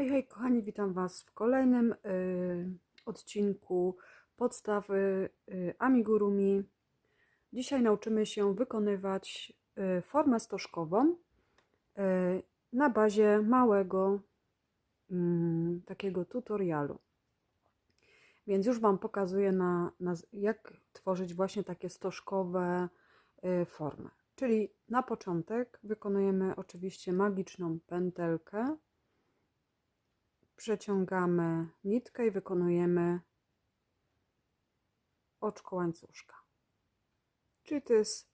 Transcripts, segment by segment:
Hej, hej, kochani, witam Was w kolejnym y, odcinku podstawy y, amigurumi. Dzisiaj nauczymy się wykonywać y, formę stożkową y, na bazie małego mm, takiego tutorialu. Więc już Wam pokazuję, na, na, jak tworzyć właśnie takie stożkowe y, formy. Czyli na początek wykonujemy oczywiście magiczną pętelkę przeciągamy nitkę i wykonujemy oczko łańcuszka. Czyli to jest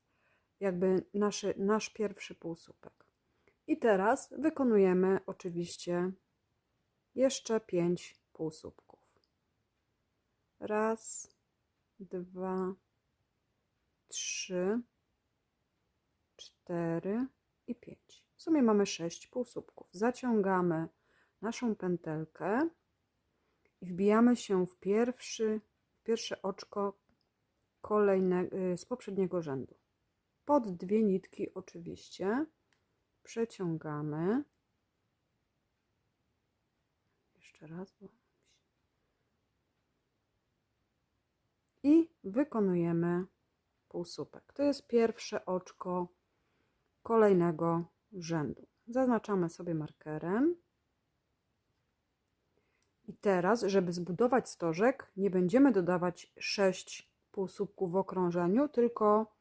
jakby naszy, nasz pierwszy półsłupek. I teraz wykonujemy oczywiście jeszcze pięć półsłupków. Raz, dwa, trzy, cztery i pięć. W sumie mamy sześć półsłupków. Zaciągamy naszą pętelkę i wbijamy się w pierwszy, pierwsze oczko kolejne, z poprzedniego rzędu. Pod dwie nitki oczywiście przeciągamy. Jeszcze raz. Bo... I wykonujemy półsłupek. To jest pierwsze oczko kolejnego rzędu. Zaznaczamy sobie markerem. I teraz, żeby zbudować stożek, nie będziemy dodawać 6 półsłupków w okrążeniu, tylko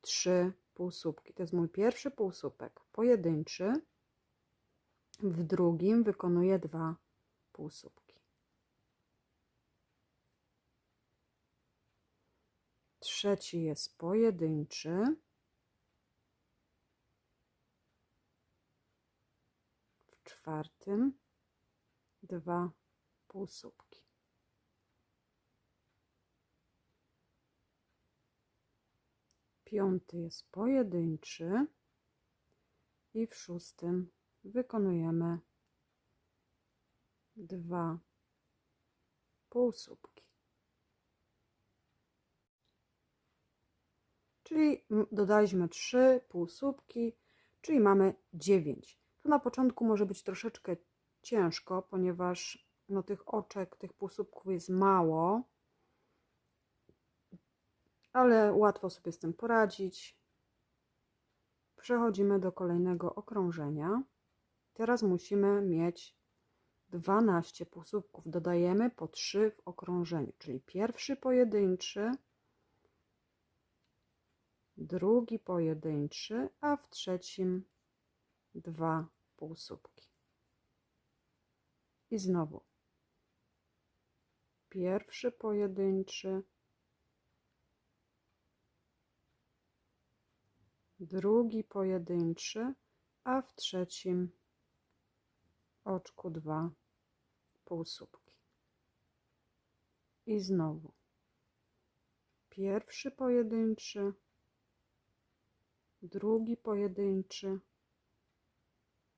3 półsłupki. To jest mój pierwszy półsłupek pojedynczy. W drugim wykonuję dwa półsłupki. Trzeci jest pojedynczy. W czwartym dwa półsłupki. Piąty jest pojedynczy i w szóstym wykonujemy dwa półsłupki. Czyli dodaliśmy trzy półsłupki, czyli mamy dziewięć. Tu na początku może być troszeczkę ciężko, ponieważ no, tych oczek, tych półsłupków jest mało, ale łatwo sobie z tym poradzić. Przechodzimy do kolejnego okrążenia. Teraz musimy mieć 12 półsłupków. Dodajemy po 3 w okrążeniu, czyli pierwszy pojedynczy, drugi pojedynczy, a w trzecim dwa półsłupki. I znowu pierwszy pojedynczy, drugi pojedynczy, a w trzecim oczku dwa półsłupki. I znowu pierwszy pojedynczy, drugi pojedynczy,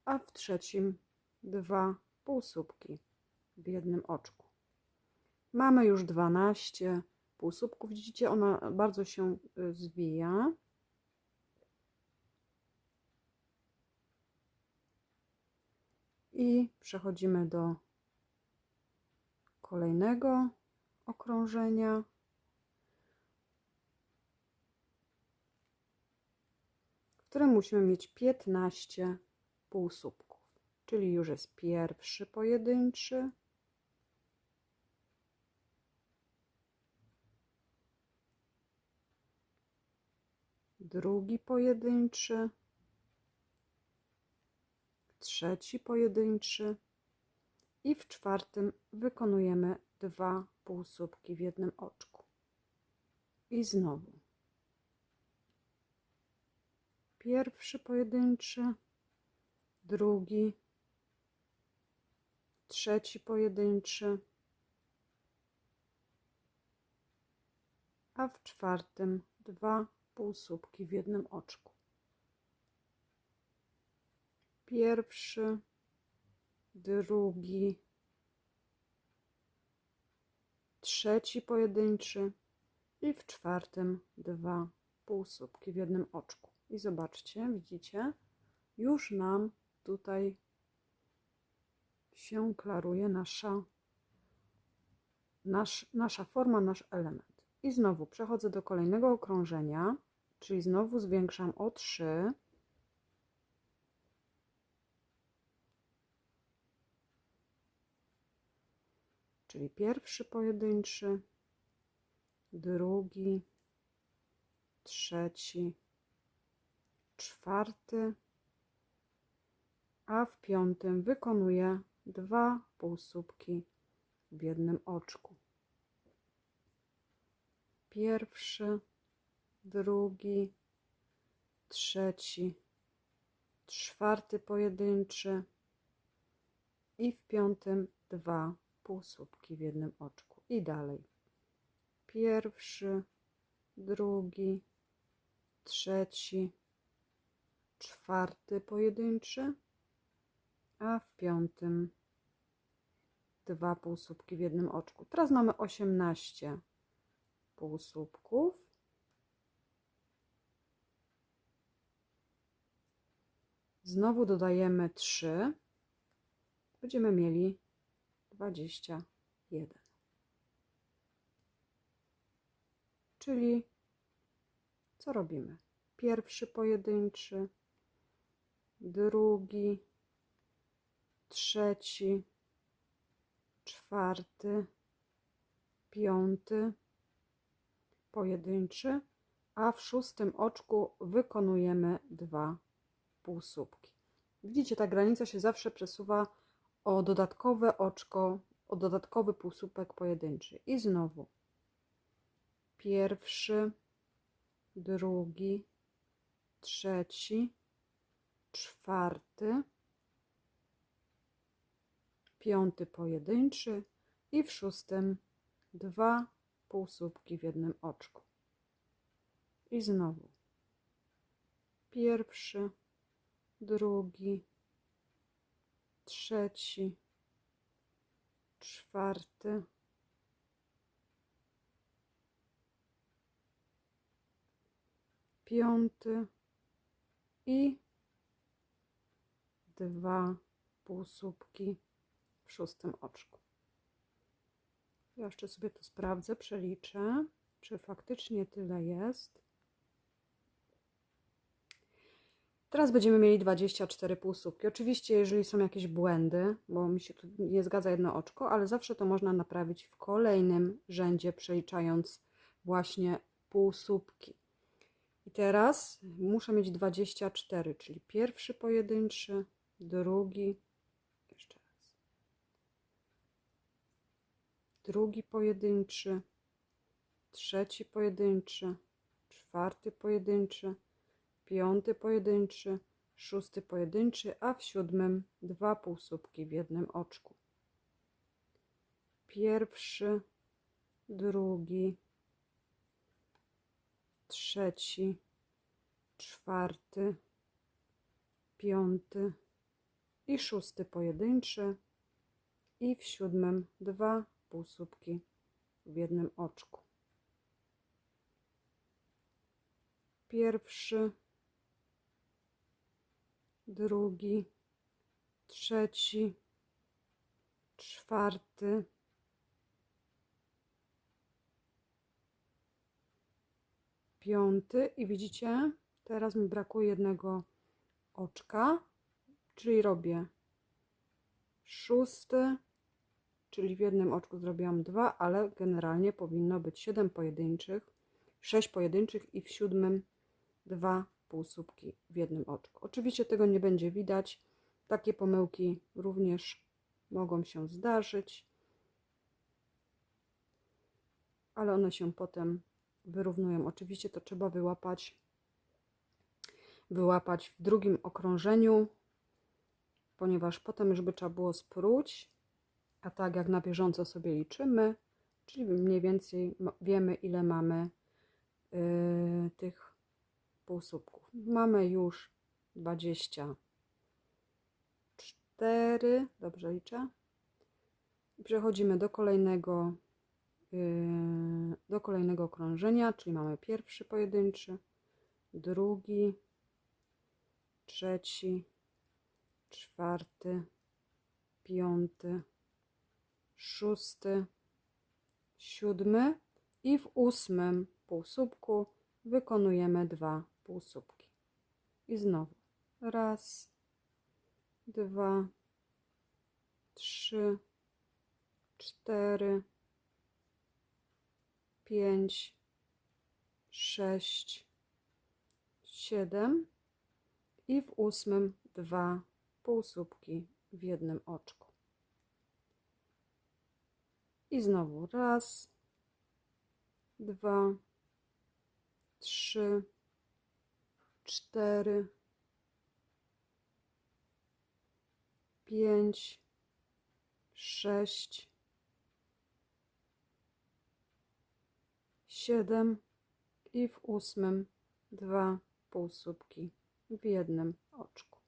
a w trzecim dwa półsłupki w jednym oczku. Mamy już 12 półsłupków. Widzicie, ona bardzo się y, zwija. I przechodzimy do kolejnego okrążenia. W którym musimy mieć 15 półsłupków. Czyli już jest pierwszy pojedynczy, drugi pojedynczy, trzeci pojedynczy i w czwartym wykonujemy dwa półsłupki w jednym oczku. I znowu pierwszy pojedynczy, drugi, trzeci pojedynczy, a w czwartym dwa półsłupki w jednym oczku. Pierwszy, drugi, trzeci pojedynczy i w czwartym dwa półsłupki w jednym oczku. I zobaczcie, widzicie, już nam tutaj się klaruje nasza, nasz, nasza forma, nasz element. I znowu przechodzę do kolejnego okrążenia, czyli znowu zwiększam o 3. Czyli pierwszy pojedynczy, drugi, trzeci, czwarty, a w piątym wykonuję dwa półsłupki w jednym oczku. Pierwszy, drugi, trzeci, czwarty pojedynczy i w piątym dwa półsłupki w jednym oczku. I dalej. Pierwszy, drugi, trzeci, czwarty pojedynczy, a w piątym dwa półsłupki w jednym oczku. Teraz mamy 18 półsłupków. Znowu dodajemy 3. Będziemy mieli 21. Czyli co robimy? Pierwszy pojedynczy, drugi, trzeci, czwarty, piąty, pojedynczy, a w szóstym oczku wykonujemy dwa półsłupki. Widzicie, ta granica się zawsze przesuwa o dodatkowe oczko, o dodatkowy półsłupek pojedynczy. I znowu pierwszy, drugi, trzeci, czwarty, piąty pojedynczy i w szóstym dwa półsłupki w jednym oczku. I znowu pierwszy, drugi, trzeci, czwarty, piąty i dwa półsłupki w szóstym oczku. Ja jeszcze sobie to sprawdzę, przeliczę, czy faktycznie tyle jest. Teraz będziemy mieli 24 półsłupki. Oczywiście, jeżeli są jakieś błędy, bo mi się tu nie zgadza jedno oczko, ale zawsze to można naprawić w kolejnym rzędzie, przeliczając właśnie półsłupki. I teraz muszę mieć 24, czyli pierwszy pojedynczy, drugi, jeszcze raz, drugi pojedynczy, trzeci pojedynczy, czwarty pojedynczy, piąty pojedynczy, szósty pojedynczy, a w siódmym dwa półsłupki w jednym oczku. Pierwszy, drugi, trzeci, czwarty, piąty i szósty pojedynczy i w siódmym dwa półsłupki w jednym oczku. Pierwszy, drugi, trzeci, czwarty, piąty. I widzicie, teraz mi brakuje jednego oczka, czyli robię szósty, czyli w jednym oczku zrobiłam dwa, ale generalnie powinno być siedem pojedynczych, sześć pojedynczych i w siódmym dwa półsłupki w jednym oczku. Oczywiście tego nie będzie widać. Takie pomyłki również mogą się zdarzyć, ale one się potem wyrównują. Oczywiście to trzeba wyłapać, wyłapać w drugim okrążeniu, ponieważ potem już by trzeba było spróć, a tak jak na bieżąco sobie liczymy, czyli mniej więcej wiemy ile mamy yy, tych półsłupków. Mamy już 24, dobrze liczę. Przechodzimy do kolejnego yy, do kolejnego okrążenia, czyli mamy pierwszy pojedynczy, drugi, trzeci, czwarty, piąty, szósty, siódmy i w ósmym półsłupku wykonujemy dwa półsłupki. I znowu raz, dwa, trzy, cztery, pięć, sześć, siedem i w ósmym dwa półsłupki w jednym oczku. I znowu raz, dwa, trzy, cztery, pięć, sześć, siedem i w ósmym dwa półsłupki w jednym oczku.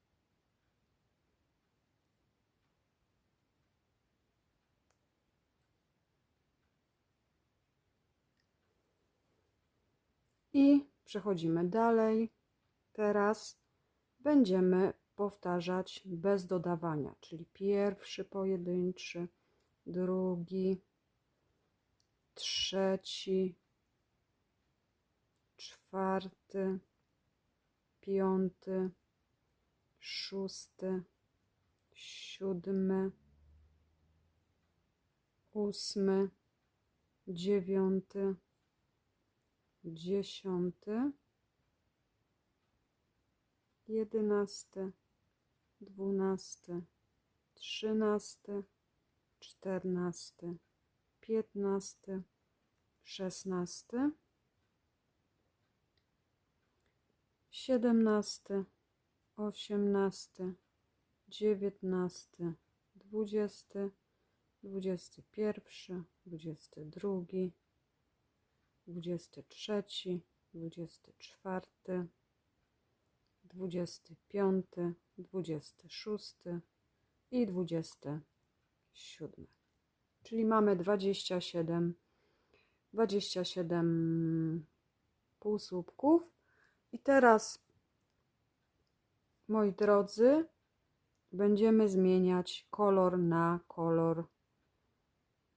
I przechodzimy dalej. Teraz będziemy powtarzać bez dodawania, czyli pierwszy pojedynczy, drugi, trzeci, czwarty, piąty, szósty, siódmy, ósmy, dziewiąty, dziesiąty, jedenasty, dwunasty, trzynasty, czternasty, piętnasty, szesnasty, siedemnasty, osiemnasty, dziewiętnasty, dwudziesty, dwudziesty pierwszy, dwudziesty drugi, dwudziesty trzeci, dwudziesty czwarty, dwudziesty piąty, dwudziesty szósty i dwudziesty siódmy. Czyli mamy dwadzieścia siedem, dwadzieścia siedem półsłupków. I teraz, moi drodzy, będziemy zmieniać kolor na kolor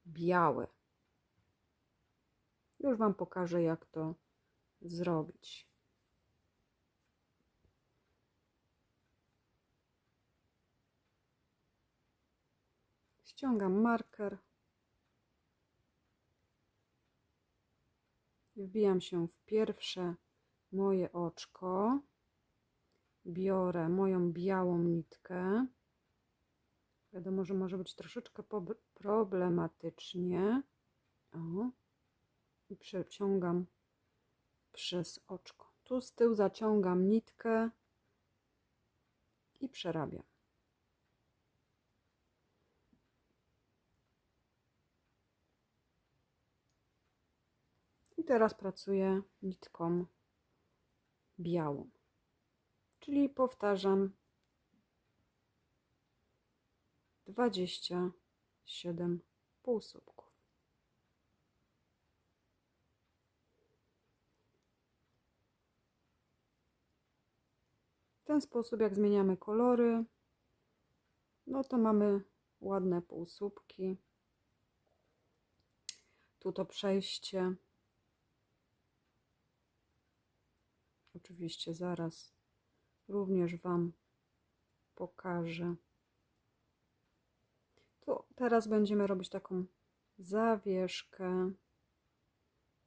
biały. Już Wam pokażę, jak to zrobić. Ściągam marker. Wbijam się w pierwsze moje oczko. Biorę moją białą nitkę. Wiadomo, że może być troszeczkę problematycznie. O. I przeciągam przez oczko. Tu z tyłu zaciągam nitkę i przerabiam. Teraz pracuję nitką białą. Czyli powtarzam 27 półsłupków. W ten sposób, jak zmieniamy kolory, no to mamy ładne półsłupki. Tu to przejście Oczywiście zaraz również Wam pokażę. Tu teraz będziemy robić taką zawieszkę.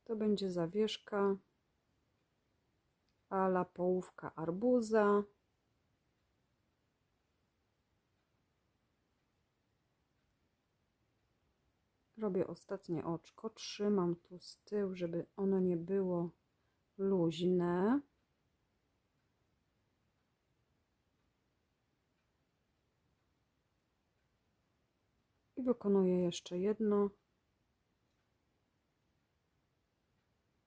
To będzie zawieszka ala połówka arbuza. Robię ostatnie oczko, trzymam tu z tyłu, żeby ono nie było luźne. I wykonuję jeszcze jedno.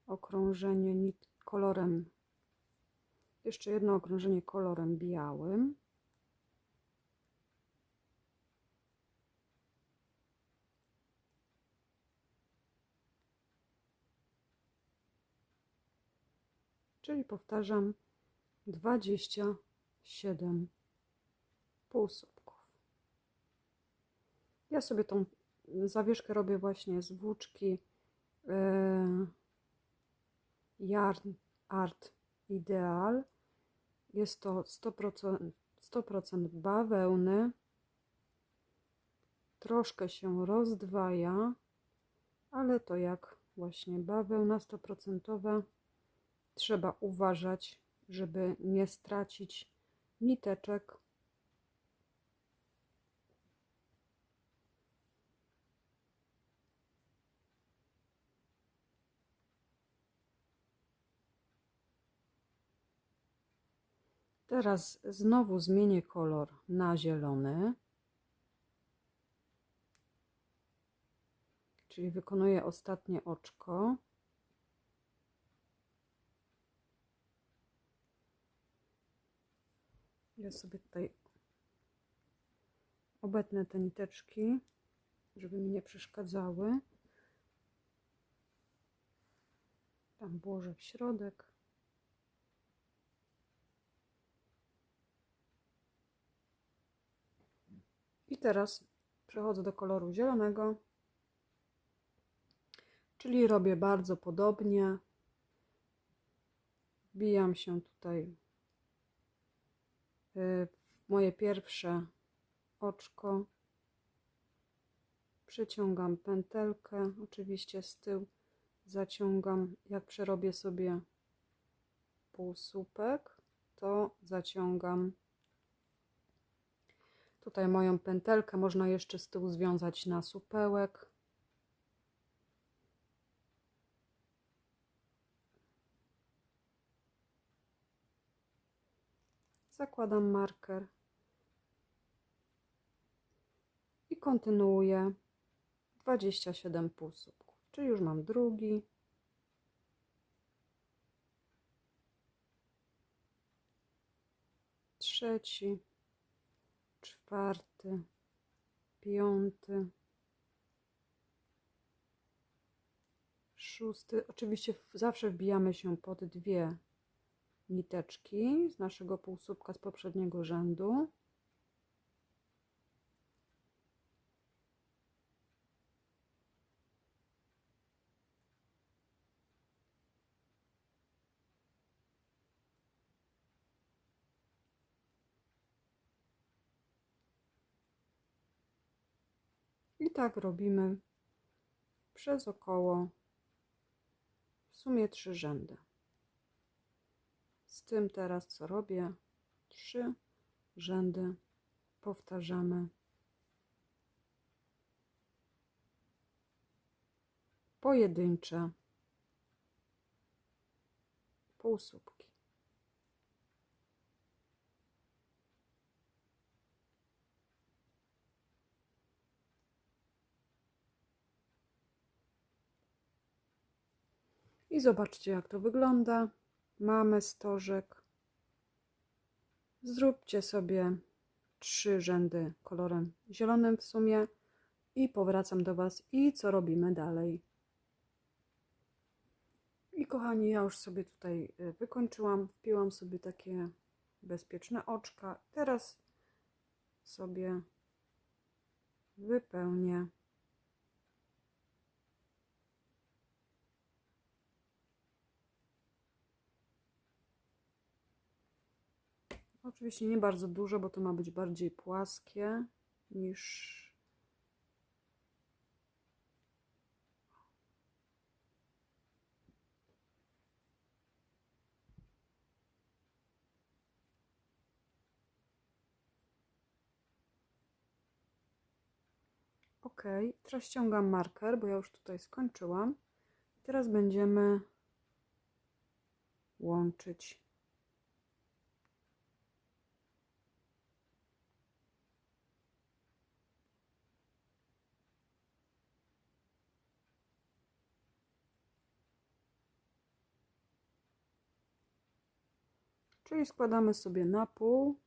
Okrążenie kolorem. Jeszcze jedno okrążenie kolorem białym. Czyli powtarzam 27 półsłupków Ja sobie tą zawieszkę robię właśnie z włóczki e, Yarn Art Ideal. Jest to 100%, 100% bawełny. Troszkę się rozdwaja, ale to jak właśnie bawełna 100%. Trzeba uważać, żeby nie stracić niteczek. Teraz znowu zmienię kolor na zielony. Czyli wykonuję ostatnie oczko. Ja sobie tutaj obetnę te niteczki, żeby mi nie przeszkadzały. Tam włożę w środek. Teraz przechodzę do koloru zielonego, czyli robię bardzo podobnie. Wbijam się tutaj w moje pierwsze oczko. Przeciągam pętelkę, oczywiście z tyłu zaciągam, jak przerobię sobie półsłupek, to zaciągam Tutaj moją pętelkę można jeszcze z tyłu związać na supełek. Zakładam marker i kontynuuję 27 półsłupków, czyli już mam drugi. Trzeci czwarty, piąty, szósty. Oczywiście zawsze wbijamy się pod dwie niteczki z naszego półsłupka z poprzedniego rzędu. I tak robimy przez około w sumie trzy rzędy. Z tym teraz co robię? Trzy rzędy powtarzamy. Pojedyncze półsłupki. I zobaczcie, jak to wygląda. Mamy stożek. Zróbcie sobie trzy rzędy kolorem zielonym w sumie i powracam do Was i co robimy dalej. I kochani, ja już sobie tutaj y, wykończyłam, wpiłam sobie takie bezpieczne oczka. Teraz sobie wypełnię Oczywiście nie bardzo duże, bo to ma być bardziej płaskie niż Ok, teraz ściągam marker, bo ja już tutaj skończyłam. Teraz będziemy łączyć Czyli składamy sobie na pół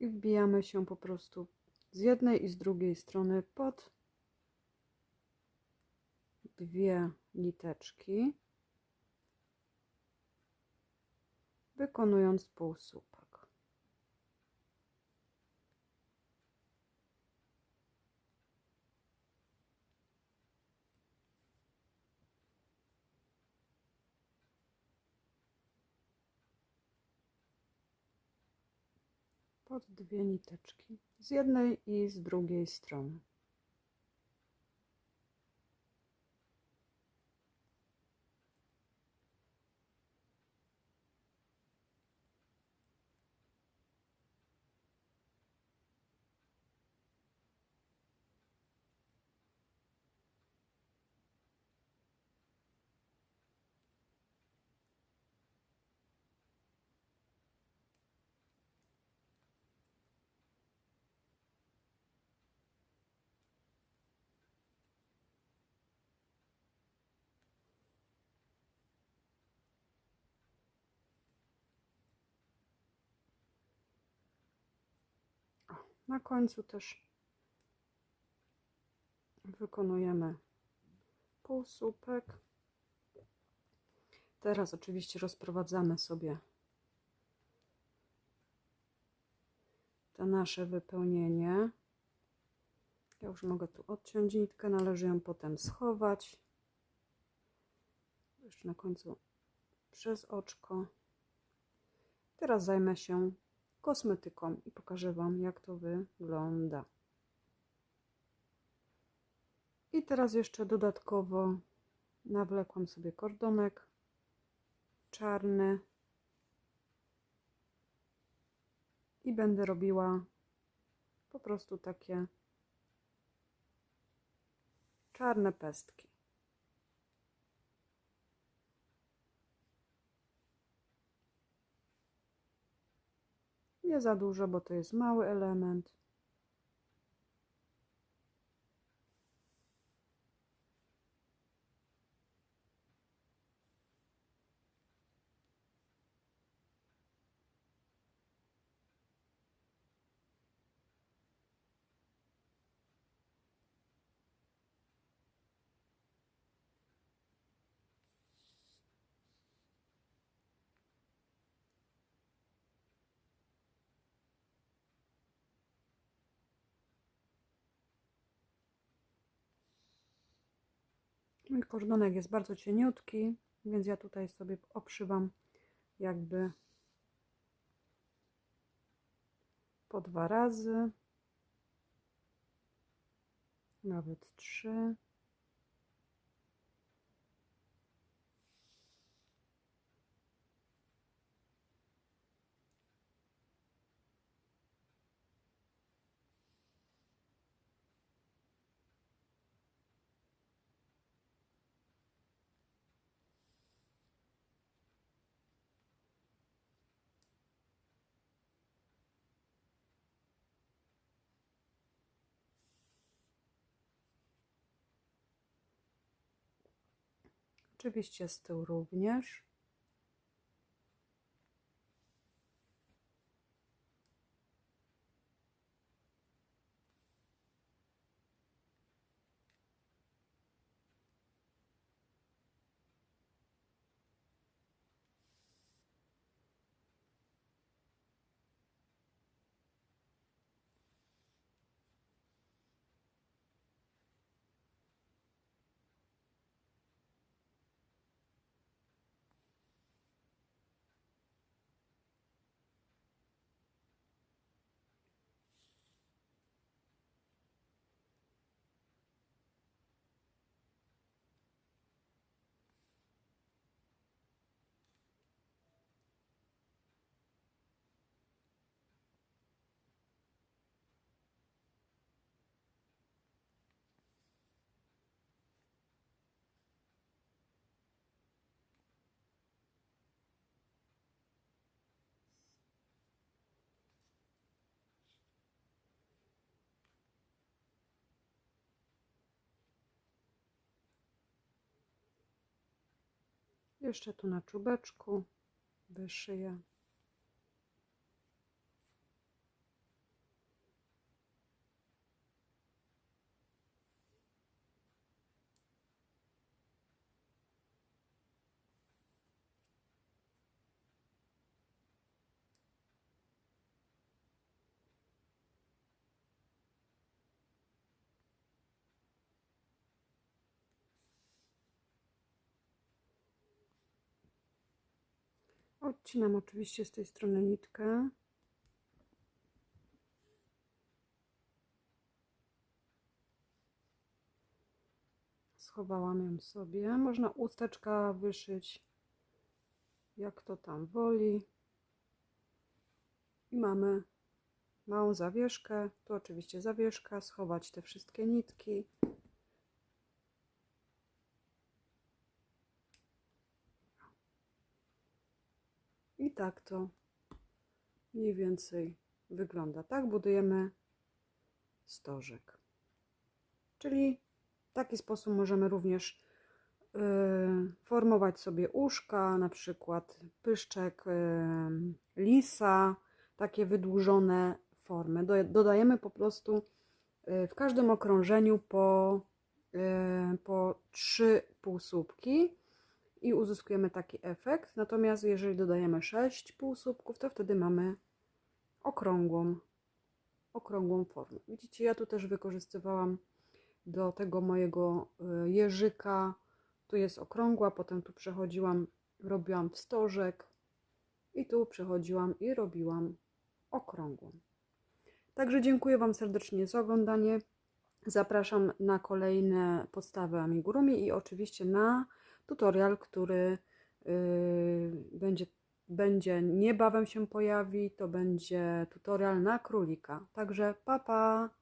i wbijamy się po prostu z jednej i z drugiej strony pod dwie niteczki, wykonując półsłupek. Pod dwie niteczki z jednej i z drugiej strony. Na końcu też wykonujemy półsłupek. Teraz oczywiście rozprowadzamy sobie to nasze wypełnienie. Ja już mogę tu odciąć nitkę, należy ją potem schować. Jeszcze na końcu przez oczko. Teraz zajmę się kosmetyką i pokażę Wam, jak to wygląda. I teraz jeszcze dodatkowo nawlekłam sobie kordonek czarny i będę robiła po prostu takie czarne pestki. Nie za dużo, bo to jest mały element. Mój kordonek jest bardzo cieniutki, więc ja tutaj sobie obszywam jakby po dwa razy, nawet trzy. Oczywiście z tyłu również. Jeszcze tu na czubeczku wyszyję. Odcinam oczywiście z tej strony nitkę. Schowałam ją sobie. Można usteczka wyszyć jak to tam woli. I mamy małą zawieszkę. Tu oczywiście zawieszka, schować te wszystkie nitki. Tak to mniej więcej wygląda. Tak budujemy stożek. Czyli w taki sposób możemy również y, formować sobie uszka, na przykład pyszczek y, lisa, takie wydłużone formy. Do, dodajemy po prostu y, w każdym okrążeniu po, y, po trzy półsłupki i uzyskujemy taki efekt. Natomiast jeżeli dodajemy 6 półsłupków, to wtedy mamy okrągłą, okrągłą formę. Widzicie, ja tu też wykorzystywałam do tego mojego y, jeżyka. Tu jest okrągła, potem tu przechodziłam, robiłam wstożek i tu przechodziłam i robiłam okrągłą. Także dziękuję Wam serdecznie za oglądanie. Zapraszam na kolejne podstawy amigurumi i oczywiście na tutorial, który yy, będzie, będzie niebawem się pojawi. To będzie tutorial na królika. Także papa! Pa.